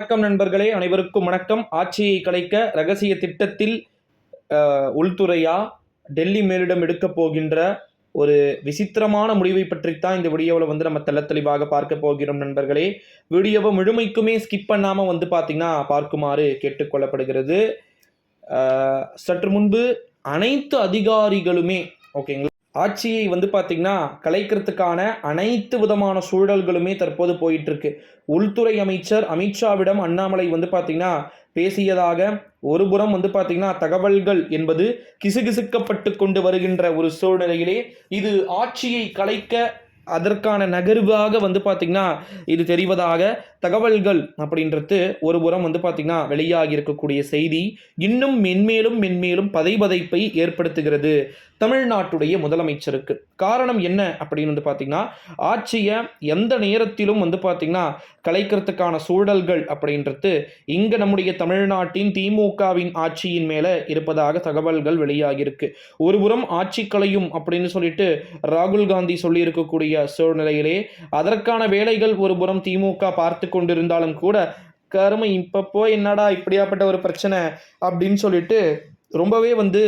வணக்கம் நண்பர்களே அனைவருக்கும் வணக்கம். ஆட்சியை கலைக்க ரகசிய திட்டத்தில் உள்துறையா டெல்லி மேலிடம் எடுக்கப் போகின்ற ஒரு விசித்திரமான முடிவை பற்றித்தான் இந்த வீடியோவில் வந்து நம்ம தெள்ள தெளிவாக பார்க்க போகிறோம் நண்பர்களே. வீடியோவை முழுமைக்குமே ஸ்கிப் பண்ணாமல் வந்து பார்த்தீங்கன்னா பார்க்குமாறு கேட்டுக்கொள்ளப்படுகிறது சற்று முன்பு அனைத்து அதிகாரிகளுமே ஓகேங்களா ஆட்சியை வந்து பார்த்திங்கன்னா கலைக்கிறதுக்கான அனைத்து விதமான சூழல்களுமே தற்போது போயிட்டுருக்கு. உள்துறை அமைச்சர் அமித்ஷாவிடம் அண்ணாமலை வந்து பார்த்திங்கன்னா பேசியதாக ஒருபுறம் வந்து பார்த்திங்கன்னா தகவல்கள் என்பது கிசுகிசுக்கப்பட்டு கொண்டு வருகின்ற ஒரு சூழ்நிலையிலே இது ஆட்சியை கலைக்க அதற்கான நகர்வாக வந்து பார்த்திங்கன்னா இது தெரிவதாக தகவல்கள் அப்படின்றது ஒரு புறம் வந்து பார்த்திங்கன்னா வெளியாகி இருக்கக்கூடிய செய்தி. இன்னும் மென்மேலும் மென்மேலும் பதைபதைப்பை ஏற்படுத்துகிறது தமிழ்நாட்டுடைய முதலமைச்சருக்கு. காரணம் என்ன அப்படின்னு வந்து பார்த்தீங்கன்னா ஆட்சியை எந்த நேரத்திலும் வந்து பார்த்தீங்கன்னா கலைக்கிறதுக்கான சூழல்கள் அப்படின்றது இங்கே நம்முடைய தமிழ்நாட்டின் திமுகவின் ஆட்சியின் மேலே இருப்பதாக தகவல்கள் வெளியாகியிருக்கு ஒருபுறம் ஆட்சி கலையும் அப்படின்னு சொல்லிட்டு ராகுல் காந்தி சொல்லியிருக்கக்கூடிய சூழ்நிலையிலே அதற்கான வேலைகள் ஒருபுறம் திமுக பார்த்து கொண்டிருந்தாலும் கூட கருமை இப்பப்போ என்னடா இப்படியாப்பட்ட ஒரு பிரச்சனை அப்படின்னு சொல்லிட்டு ரொம்பவே வந்து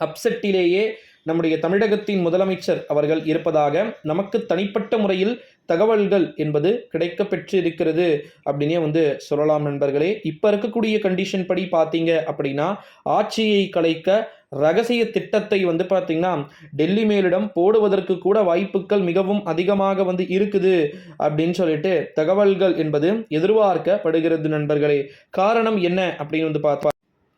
அப்செட்டிலேயே நம்முடைய தமிழகத்தின் முதலமைச்சர் அவர்கள் இருப்பதாக நமக்கு தனிப்பட்ட முறையில் தகவல்கள் என்பது கிடைக்க பெற்று இருக்கிறது அப்படின்னே வந்து சொல்லலாம் நண்பர்களே. இப்போ இருக்கக்கூடிய கண்டிஷன் படி பார்த்தீங்க அப்படின்னா ஆட்சியை கலைக்க ரகசிய திட்டத்தை வந்து பார்த்தீங்கன்னா டெல்லி மேலிடம் போடுவதற்கு கூட வாய்ப்புகள் மிகவும் அதிகமாக வந்து இருக்குது அப்படின்னு சொல்லிட்டு தகவல்கள் என்பது எதிர்பார்க்கப்படுகிறது நண்பர்களே. காரணம் என்ன அப்படின்னு வந்து பார்த்தா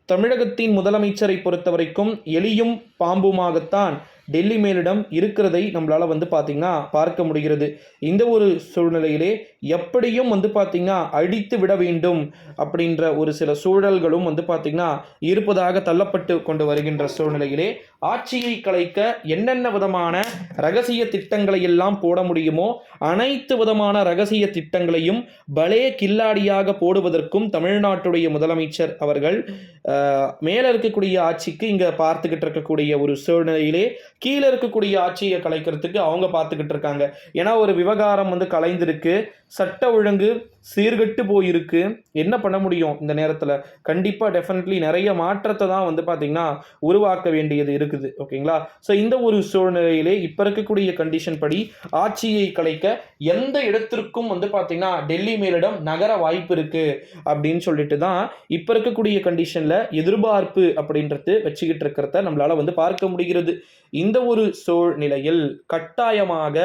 தமிழகத்தின் முதலமைச்சரை பொறுத்த வரைக்கும் எலியும் பாம்புமாகத்தான் டெல்லி மேலிடம் இருக்கிறதை நம்மளால் வந்து பார்த்திங்கன்னா பார்க்க முடிகிறது. இந்த ஒரு சூழ்நிலையிலே எப்படியும் வந்து பார்த்திங்கன்னா அழித்து விட வேண்டும் அப்படின்ற ஒரு சில சூழல்களும் வந்து பார்த்திங்கன்னா இருப்பதாக தள்ளப்பட்டு கொண்டு வருகின்ற சூழ்நிலையிலே ஆட்சியை கலைக்க என்னென்ன விதமான ரகசிய திட்டங்களை எல்லாம் போட முடியுமோ அனைத்து விதமான ரகசிய திட்டங்களையும் பலே கில்லாடியாக போடுவதற்கும் தமிழ்நாட்டுடைய முதலமைச்சர் அவர்கள் மேல மேலே இருக்கக்கூடிய ஆட்சிக்கு இங்கே பார்த்துக்கிட்டு இருக்கக்கூடிய ஒரு சூழ்நிலையிலே கீழே இருக்கக்கூடிய ஆட்சியை கலைக்கிறதுக்கு அவங்க பார்த்துக்கிட்டு இருக்காங்க. ஏன்னா ஒரு விவகாரம் வந்து கலைந்திருக்கு. சட்ட ஒழுங்கு சீர்கெட்டு போயிருக்கு. என்ன பண்ண முடியும் இந்த நேரத்தில்? கண்டிப்பாக டெஃபினெட்லி நிறைய மாற்றத்தை தான் வந்து பார்த்திங்கன்னா உருவாக்க வேண்டியது இருக்குது. ஓகேங்களா? ஸோ இந்த ஒரு சூழ்நிலையிலே இப்போ இருக்கக்கூடிய கண்டிஷன் படி ஆட்சியை கலைக்க எந்த இடத்திற்கும் வந்து பார்த்திங்கன்னா டெல்லி மேலிடம் நகர வாய்ப்பு இருக்குது அப்படின்னு சொல்லிட்டு தான் இப்போ இருக்கக்கூடிய கண்டிஷனில் எதிர்பார்ப்பு அப்படின்றது வச்சுக்கிட்டு இருக்கிறத நம்மளால் வந்து பார்க்க முடிகிறது. இந்த ஒரு சூழ்நிலையில் கட்டாயமாக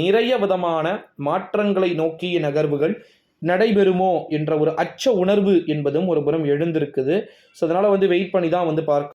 நிறைய விதமான மாற்றங்களை நோக்கிய நகர்வுகள் நடைபெறுமோ என்ற ஒரு அச்ச உணர்வு என்பதும் ஒரு புறம் எழுந்திருக்குது. ஸோ அதனால் வந்து வெயிட் பண்ணி தான் வந்து பார்க்க